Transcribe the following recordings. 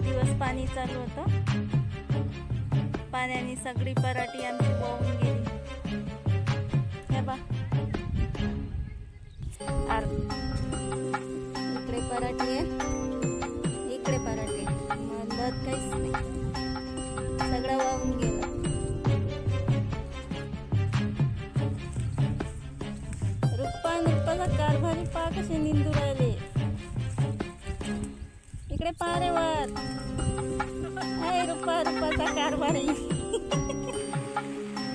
दिवस पाणी चालू होतं. पाण्याने सगळी पराठी आमची वाहून गेली. हे बा इकडे पराठी आहे इकडे पराठी आहे काहीच नाही. सगळं वाहून गेलं. रुप्पा रुप्पाचा कारभारी पा कसे निंदू राहिले. इकडे पा रे वर हाय रुप्पा रुप्पाचा कारभारी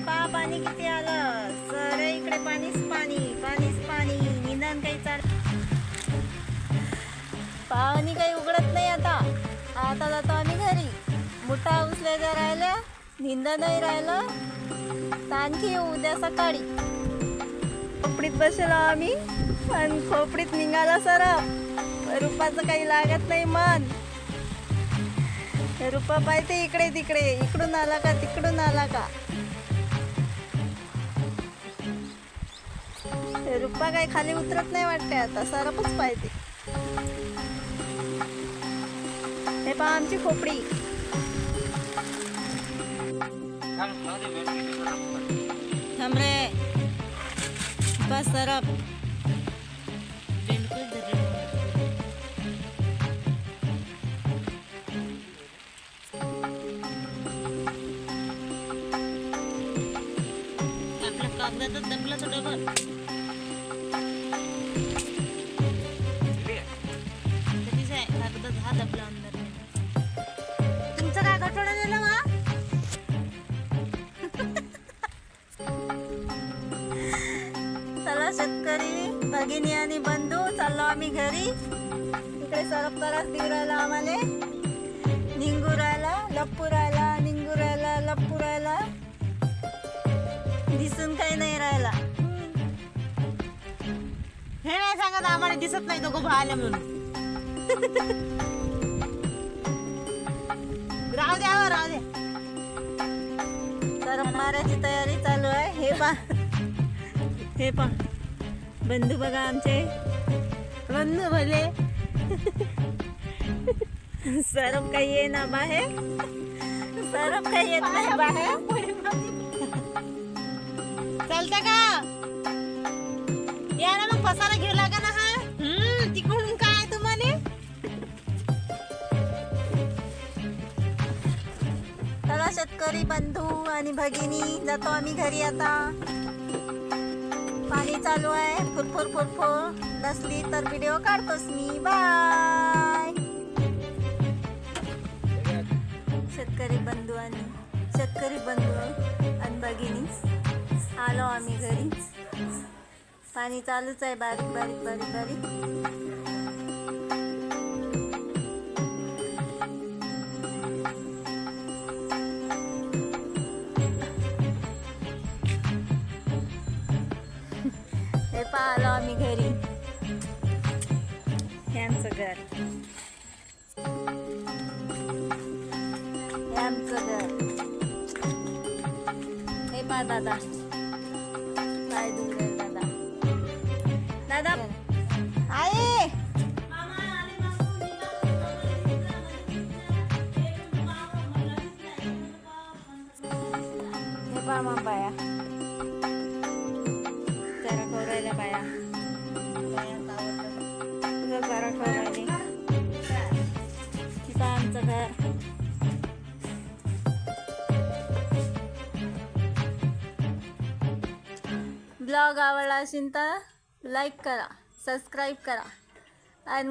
पा पाणी किती आलं. सर इकडे पाणीच पाणी पाणीच पाणी. निंदन काही चाल पाणी काही उघडत नाही आता. आता जातो आम्ही घरी. मुठा उचलायच्या राहिल्या निंदा नाही राहिलं. तर आणखी येऊ उद्या सकाळी. खोपडीत बसलो आम्ही आणि खोपडीत निघाला सरप रुपाचं काही लागत नाही मन. रुपा पाहिजे इकडे तिकडे इकडून आला का तिकडून आला का? रुपा काही खाली उतरत नाही वाटते आता सरपच पाहिजे हे पहा आमची खोपडी. थांबरे बस सरप. कागदातच डबल कधीच आहे कागदात हा अंदर तुमचं काय नेलं चला शेतकरी भगिनी आणि बंधू चाललो आम्ही घरी. इकडे सरप त्रास राहिला आम्हाला. निंगू राहिला काही नाही राहिला. हे नाही सांगत आम्हाला दिसत नाही दोघं भाले म्हणून. राहू द्या हो, राहू द्या. तर मारायची तयारी चालू आहे. हे पा हे पा बंधू बघा आमचे. बंधू भले. सरप काही ये ना बाहेर. सरप काही येत नाही बाहेर. चालतं का? या ना मग पसारा घेऊ लागा ना हा? हम्म, तिकडून काय तुम्हाला? चला शेतकरी बंधू आणि भगिनी जातो आम्ही घरी आता. पाणी चालू आहे फुरफुर फुरफुर. नसली तर व्हिडिओ काढतोस मी. बाय शेतकरी बंधू आणि शेतकरी बंधू आणि भगिनी. आलो आम्ही घरी. पाणी चालूच आहे बारीक बारीक बारीक बारीक. हे आम्ही घरी. यांचं घर. यांचं आमचं घर. हे पा दादा. हे पा मग बाया. जरा खोरायला बाया तुझं आमचं घर. ब्लॉग आवडला असेल तर लाईक करा सबस्क्राईब करा. आणि